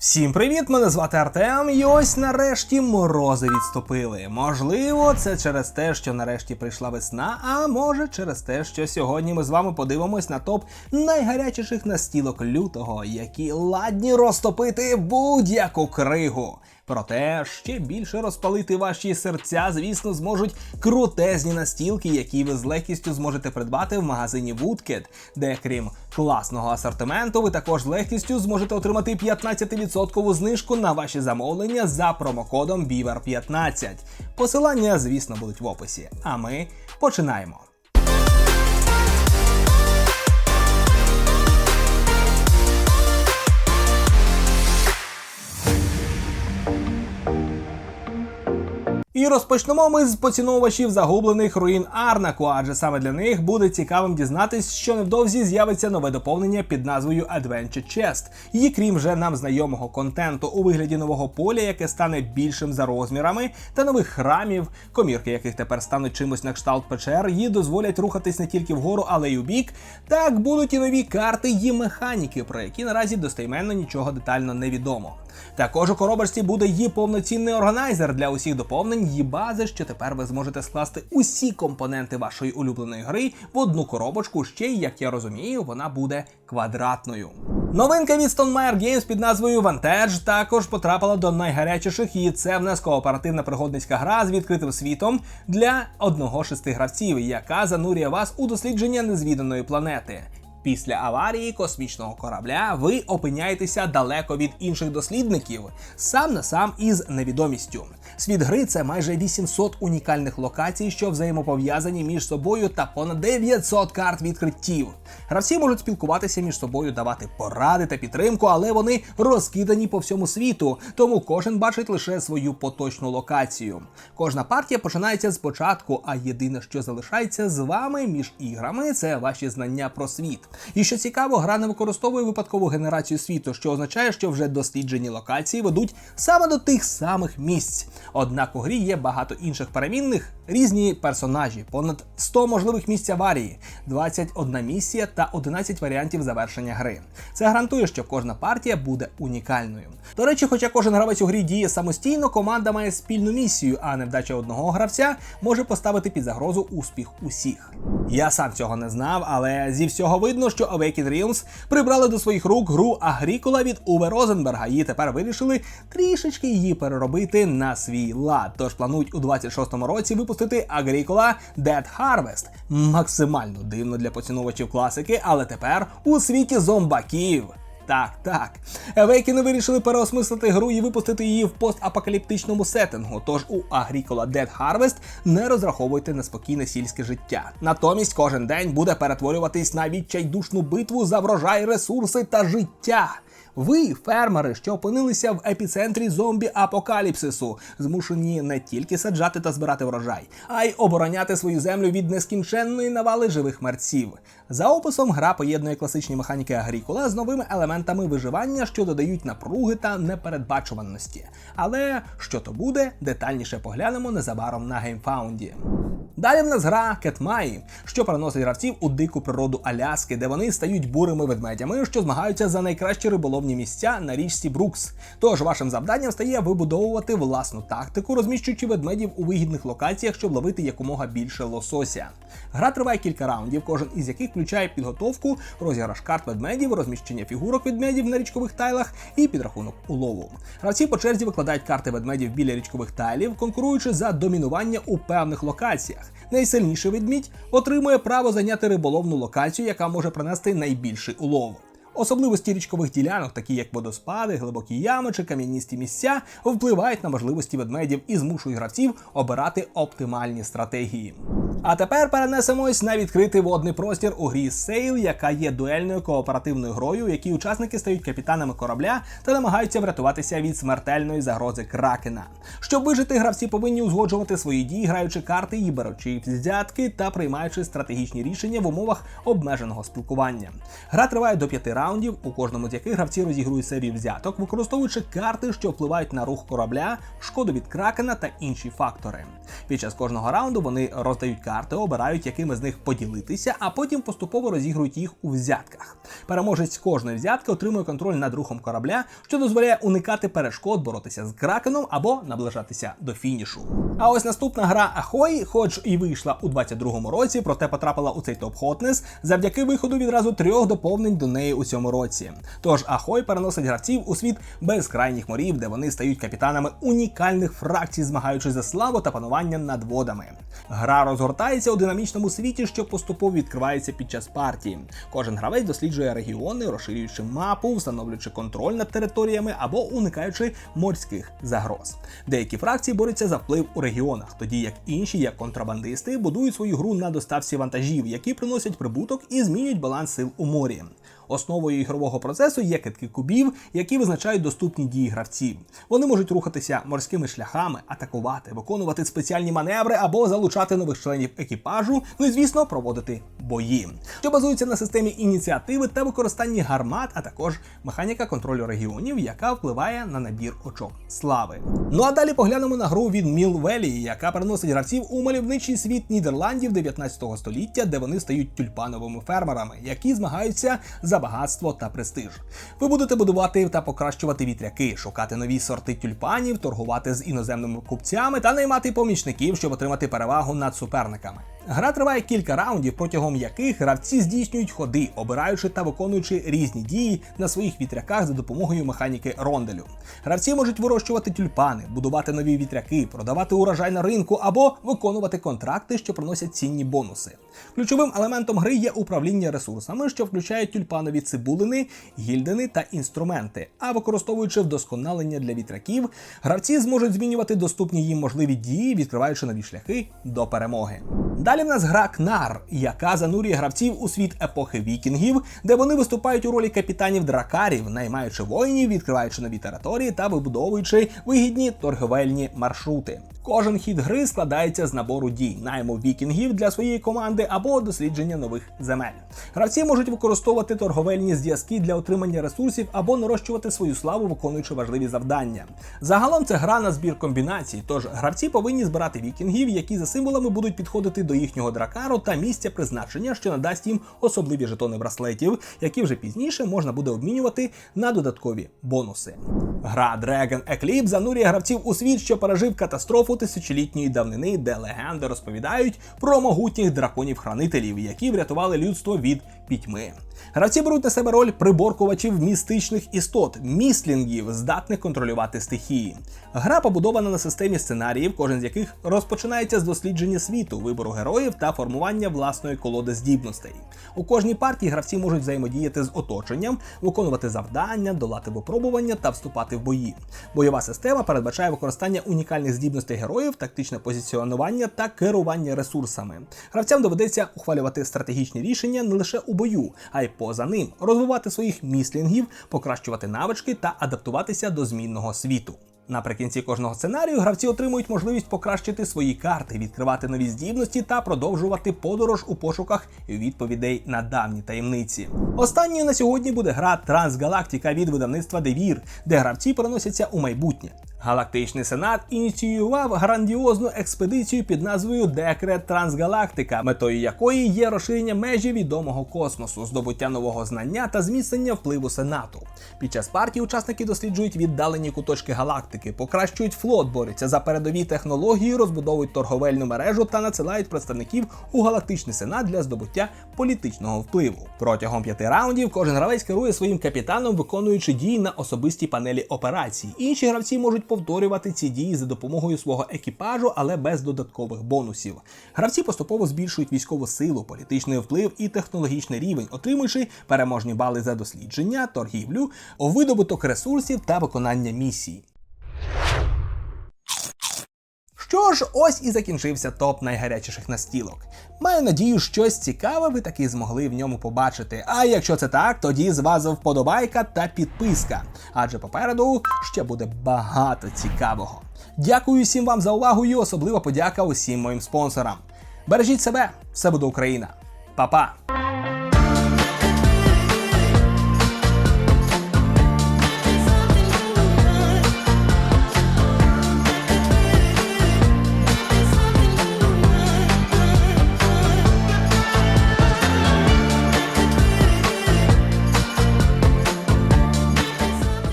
Всім привіт! Мене звати Артем, і ось нарешті морози відступили. Можливо, це через те, що нарешті прийшла весна, а може через те, що сьогодні ми з вами подивимось на топ найгарячіших настілок лютого, які ладні розтопити будь-яку кригу. Проте ще більше розпалити ваші серця, звісно, зможуть крутезні настілки, які ви з легкістю зможете придбати в магазині Woodkit, де крім класного асортименту, ви також з легкістю зможете отримати 15% знижку на ваші замовлення за промокодом BEAVER15. Посилання, звісно, будуть в описі. А ми починаємо. І розпочнемо ми з поціновувачів загублених руїн Арнаку, адже саме для них буде цікавим дізнатись, що невдовзі з'явиться нове доповнення під назвою Adventure Chest. І крім вже нам знайомого контенту у вигляді нового поля, яке стане більшим за розмірами, та нових храмів, комірки яких тепер стануть чимось на кшталт печер, їй дозволять рухатись не тільки вгору, але й у бік. Так будуть і нові карти і механіки, про які наразі достойменно нічого детально не відомо. Також у коробочці буде її повноцінний органайзер для усіх доповнень її бази, що тепер ви зможете скласти усі компоненти вашої улюбленої гри в одну коробочку. Ще й, як я розумію, вона буде квадратною. Новинка від Stonemaier Games під назвою Vantage також потрапила до найгарячіших, і це в кооперативна пригодницька гра з відкритим світом для одного шести гравців, яка занурює вас у дослідження незвіданої планети. Після аварії космічного корабля ви опиняєтеся далеко від інших дослідників, сам на сам із невідомістю. Світ гри це майже 800 унікальних локацій, що взаємопов'язані між собою, та понад 900 карт відкриттів. Гравці можуть спілкуватися між собою, давати поради та підтримку, але вони розкидані по всьому світу, тому кожен бачить лише свою поточну локацію. Кожна партія починається спочатку, а єдине, що залишається з вами між іграми, це ваші знання про світ. І що цікаво, гра не використовує випадкову генерацію світу, що означає, що вже досліджені локації ведуть саме до тих самих місць. Однак у грі є багато інших перемінних, різні персонажі, понад 100 можливих місць аварії, 21 місія та 11 варіантів завершення гри. Це гарантує, що кожна партія буде унікальною. До речі, хоча кожен гравець у грі діє самостійно, команда має спільну місію, а невдача одного гравця може поставити під загрозу успіх усіх. Я сам цього не знав, але зі всього видно, що Awakened Realms прибрали до своїх рук гру Агрікола від Уве Розенберга і тепер вирішили трішечки її переробити на свій лад. Тож планують у 26-му році випустити Агрікола Dead Harvest. Максимально дивно для поціновувачів класики, але тепер у світі зомбаків. Так, так. Евейкіни вирішили переосмислити гру і випустити її в постапокаліптичному сеттингу. Тож у Agricola Dead Harvest не розраховуйте на спокійне сільське життя. Натомість кожен день буде перетворюватись на відчайдушну битву за врожай, ресурси та життя. Ви, фермери, що опинилися в епіцентрі зомбі-апокаліпсису, змушені не тільки саджати та збирати врожай, а й обороняти свою землю від нескінченної навали живих мерців. За описом гра поєднує класичні механіки Агрікола з новими елементами виживання, що додають напруги та непередбачуваності. Але що то буде, детальніше поглянемо незабаром на геймфаунді. Далі в нас гра Кетмаї, що переносить гравців у дику природу Аляски, де вони стають бурими ведмедями, що змагаються за найкращі риболовні місця на річці Брукс. Тож вашим завданням стає вибудовувати власну тактику, розміщуючи ведмедів у вигідних локаціях, щоб ловити якомога більше лосося. Гра триває кілька раундів, кожен із яких включає підготовку, розіграш карт ведмедів, розміщення фігурок ведмедів на річкових тайлах і підрахунок улову. Гравці по черзі викладають карти ведмедів біля річкових тайлів, конкуруючи за домінування у певних локаціях. Найсильніший ведмідь отримує право зайняти риболовну локацію, яка може принести найбільший улов. Особливості річкових ділянок, такі як водоспади, глибокі ями чи кам'яністі місця, впливають на можливості ведмедів і змушують гравців обирати оптимальні стратегії. А тепер перенесемось на відкритий водний простір у грі Sail, яка є дуельною кооперативною грою, в якій учасники стають капітанами корабля та намагаються врятуватися від смертельної загрози кракена. Щоб вижити, гравці повинні узгоджувати свої дії, граючи карти і беручи взятки та приймаючи стратегічні рішення в умовах обмеженого спілкування. Гра триває до п'яти раундів, у кожному з яких гравці розігрують серію взяток, використовуючи карти, що впливають на рух корабля, шкоду від кракена та інші фактори. Під час кожного раунду вони роздають карти обирають, якими з них поділитися, а потім поступово розігрують їх у взятках. Переможець кожної взятки отримує контроль над рухом корабля, що дозволяє уникати перешкод, боротися з кракеном або наближатися до фінішу. А ось наступна гра Ахой, хоч і вийшла у 22-му році, проте потрапила у цей топ Хотнес завдяки виходу відразу трьох доповнень до неї у цьому році. Тож Ахой переносить гравців у світ безкрайніх морів, де вони стають капітанами унікальних фракцій, змагаючись за славу та панування над водами. Гра розгортається у динамічному світі, що поступово відкривається під час партії. Кожен гравець досліджує регіони, розширюючи мапу, встановлюючи контроль над територіями або уникаючи морських загроз. Деякі фракції борються за вплив у регіонах, тоді як інші, як контрабандисти, будують свою гру на доставці вантажів, які приносять прибуток і змінюють баланс сил у морі. Основою ігрового процесу є китки кубів, які визначають доступні дії гравців. Вони можуть рухатися морськими шляхами, атакувати, виконувати спеціальні маневри або залучати нових членів екіпажу, ну і звісно, проводити бої, що базуються на системі ініціативи та використанні гармат, а також механіка контролю регіонів, яка впливає на набір очок слави. Ну а далі поглянемо на гру від Mill Valley, яка переносить гравців у мальовничий світ Нідерландів 19 століття, де вони стають тюльпановими фермерами, які змагаються за багатство та престиж. Ви будете будувати та покращувати вітряки, шукати нові сорти тюльпанів, торгувати з іноземними купцями та наймати помічників, щоб отримати перевагу над суперниками. Гра триває кілька раундів, протягом яких гравці здійснюють ходи, обираючи та виконуючи різні дії на своїх вітряках за допомогою механіки ронделю. Гравці можуть вирощувати тюльпани, будувати нові вітряки, продавати урожай на ринку або виконувати контракти, що приносять цінні бонуси. Ключовим елементом гри є управління ресурсами, що включають тюльпанові цибулини, гільдини та інструменти. А використовуючи вдосконалення для вітряків, гравці зможуть змінювати доступні їм можливі дії, відкриваючи нові шляхи до перемоги. Далі в нас гра Кнар, яка занурює гравців у світ епохи вікінгів, де вони виступають у ролі капітанів дракарів, наймаючи воїнів, відкриваючи нові території та вибудовуючи вигідні торговельні маршрути. Кожен хід гри складається з набору дій, найму вікінгів для своєї команди або дослідження нових земель. Гравці можуть використовувати торговельні зв'язки для отримання ресурсів або нарощувати свою славу, виконуючи важливі завдання. Загалом це гра на збір комбінацій, тож гравці повинні збирати вікінгів, які за символами будуть підходити до їхнього дракару та місця призначення, що надасть їм особливі жетони браслетів, які вже пізніше можна буде обмінювати на додаткові бонуси. Гра Dragon Eclipse занурює гравців у світ, що пережив катастрофу тисячолітньої давнини, де легенди розповідають про могутніх драконів-хранителів, які врятували людство від пітьми. Гравці беруть на себе роль приборкувачів містичних істот, міслінгів, здатних контролювати стихії. Гра побудована на системі сценаріїв, кожен з яких розпочинається з дослідження світу, вибору героїв та формування власної колоди здібностей. У кожній партії гравці можуть взаємодіяти з оточенням, виконувати завдання, долати випробування та вступати в бої. Бойова система передбачає використання унікальних здібностей героїв, тактичне позиціонування та керування ресурсами. Гравцям доведеться ухвалювати стратегічні рішення не лише у бою, а й поза ним, розвивати своїх міслінгів, покращувати навички та адаптуватися до змінного світу. Наприкінці кожного сценарію гравці отримують можливість покращити свої карти, відкривати нові здібності та продовжувати подорож у пошуках відповідей на давні таємниці. Останньою на сьогодні буде гра Трансгалактика від видавництва Девір, де гравці переносяться у майбутнє. Галактичний сенат ініціював грандіозну експедицію під назвою Декрет Трансгалактика, метою якої є розширення межі відомого космосу, здобуття нового знання та зміцнення впливу сенату. Під час партії учасники досліджують віддалені куточки галактики, покращують флот, борються за передові технології, розбудовують торговельну мережу та надсилають представників у галактичний сенат для здобуття політичного впливу. Протягом п'яти раундів кожен гравець керує своїм капітаном, виконуючи дії на особистій панелі операцій. Інші гравці можуть повторювати ці дії за допомогою свого екіпажу, але без додаткових бонусів. Гравці поступово збільшують військову силу, політичний вплив і технологічний рівень, отримуючи переможні бали за дослідження, торгівлю, видобуток ресурсів та виконання місій. Що ж, ось і закінчився топ найгарячіших настілок. Маю надію, щось цікаве ви таки змогли в ньому побачити. А якщо це так, тоді з вас вподобайка та підписка. Адже попереду ще буде багато цікавого. Дякую всім вам за увагу і особлива подяка усім моїм спонсорам. Бережіть себе, все буде Україна. Па-па!